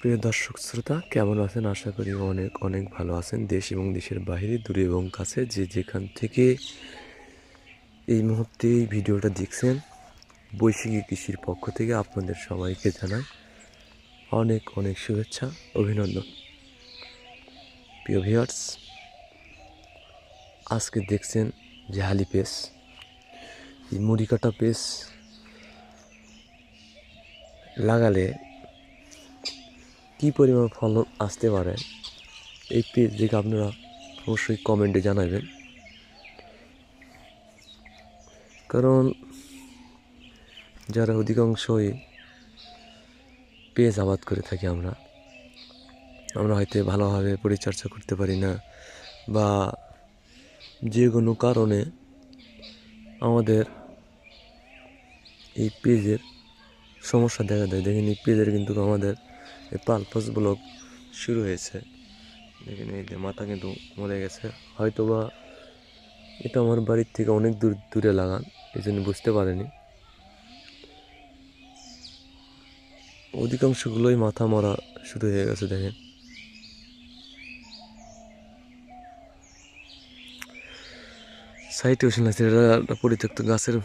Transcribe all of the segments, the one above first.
প্রিয় দর্শক শ্রোতা, কেমন আছেন? আশা করি অনেক অনেক ভালো আছেন। দেশ এবং দেশের বাইরে, দূরে এবং কাছে যে যেখান থেকে এই মুহূর্তে এই ভিডিওটা দেখছেন বৈশাখী কৃষির পক্ষ থেকে আপনাদের সবাইকে জানাই অনেক অনেক শুভেচ্ছা, অভিনন্দন। প্রিয় ভিউয়ার্স, আজকে দেখছেন যে হালি পেস এই মুড়ি কাটা পেস লাগালে কী পরিমাণ ফলন আসতে পারে, এই পেজ দেখে আপনারা অবশ্যই কমেন্টে জানাবেন। কারণ যারা অধিকাংশই পেঁয়াজ আবাদ করে থাকি আমরা আমরা হয়তো ভালোভাবে পরিচর্যা করতে পারি না বা যে কোনো কারণে আমাদের এই পেজের সমস্যা দেখা দেয়। দেখেন এই পেজের কিন্তু আমাদের এই পালপাস ব্লক শুরু হয়েছে। দেখেন এই যে মাথা কিন্তু মরে গেছে। হয়তো বা এটা আমার বাড়ির থেকে অনেক দূর, দূরে লাগান, এই জন্য বুঝতে পারেনি। অধিকাংশগুলোই মাথা মরা শুরু হয়ে গেছে, দেখেন। সাইটে ওষুধ আছে এটা পরিত্যক্ত গাছের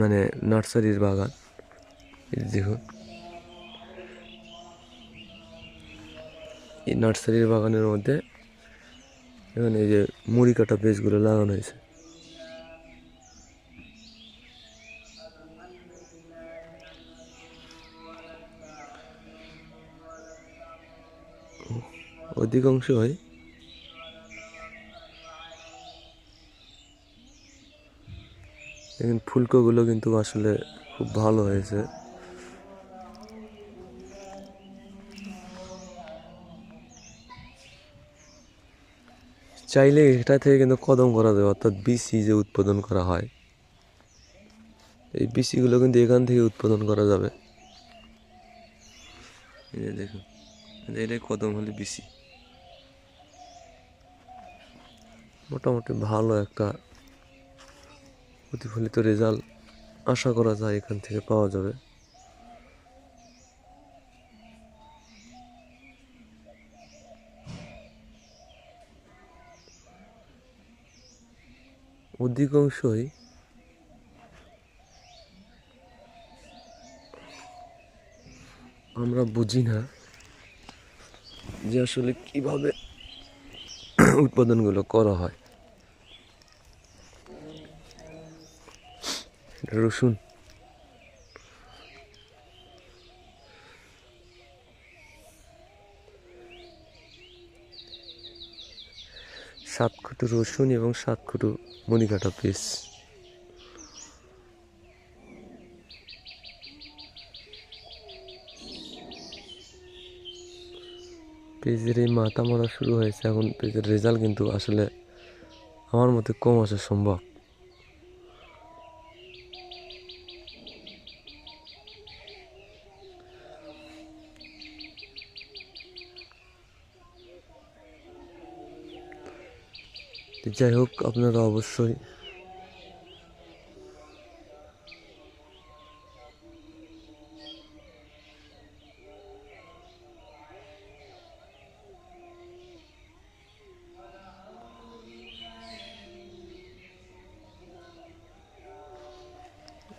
মানে নার্সারির বাগান। দেখুন। এই নার্সারির বাগানের মধ্যে এখানে এই যে মুড়ি কাটা পেজগুলো লাগানো হয়েছে। অধিকাংশ হয়। দেখেন ফুলকোগুলো কিন্তু আসলে খুব ভালো হয়েছে। চাইলে এটা থেকে কিন্তু কদম করা যাবে অর্থাৎ বিসি যে উৎপাদন করা হয়, এই বিসিগুলো কিন্তু এখান থেকে উৎপাদন করা যাবে। দেখুন এটাই কদম হলে বিসি মোটামুটি ভালো একটা প্রতিফলিত রেজাল্ট আশা করা যায় এখান থেকে পাওয়া যাবে। অধিকাংশই আমরা বুঝি না যে আসলে কীভাবে উৎপাদনগুলো করা হয়। রসুন। সাত খুঁটু রসুন এবং সাত খুঁটু মণিকাটা পিস পেজের এই মাথা মারা শুরু হয়েছে, এখন পেজের রেজাল্ট কিন্তু আসলে আমার মতে কম আসা সম্ভব। তো যাই হোক, আপনারা অবশ্যই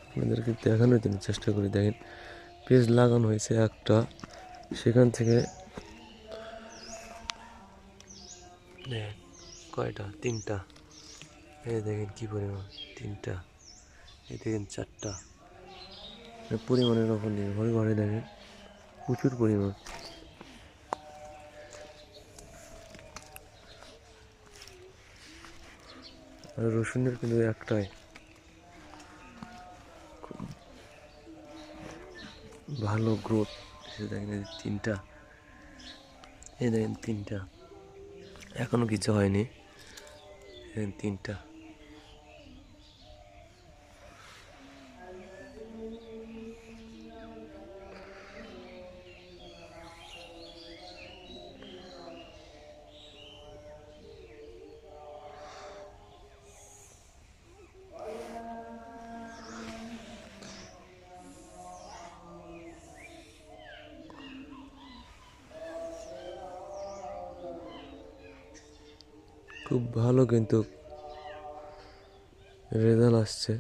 আপনাদেরকে দেখানোর জন্য চেষ্টা করি। দেখেন, পেজ লাগানো হয়েছে একটা। সেখান থেকে কয়টা? তিনটা। এই দেখেন কি পরিমাণ, তিনটা। এই দেখেন চারটা। পরিমাণের ওপর নির্ভর করে দেখেন, প্রচুর পরিমাণ। আর রসুনের কিন্তু একটাই। ভালো গ্রোথ। দেখেন তিনটা। এই দেখেন তিনটা। এখনও কিছু হয়নি। এই তিনটা খুব ভালো কিন্তু রেজাল্ট আসছে।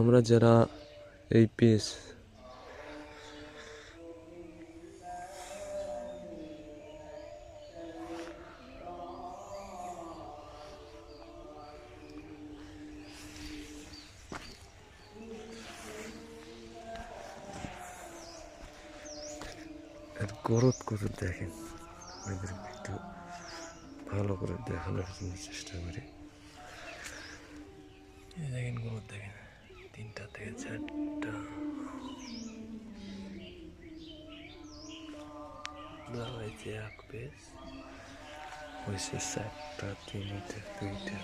আমরা যারা এই পেজ এর গরদ করে দেখেন। আপনাদের একটু ভালো করে দেখানোর জন্য চেষ্টা করি। দেখেন গরদ দেখেন, তিনটা থেকে চারটা। দেওয়া হয়েছে এক পেজ হয়েছে চারটা, তিনটা, দুইটা।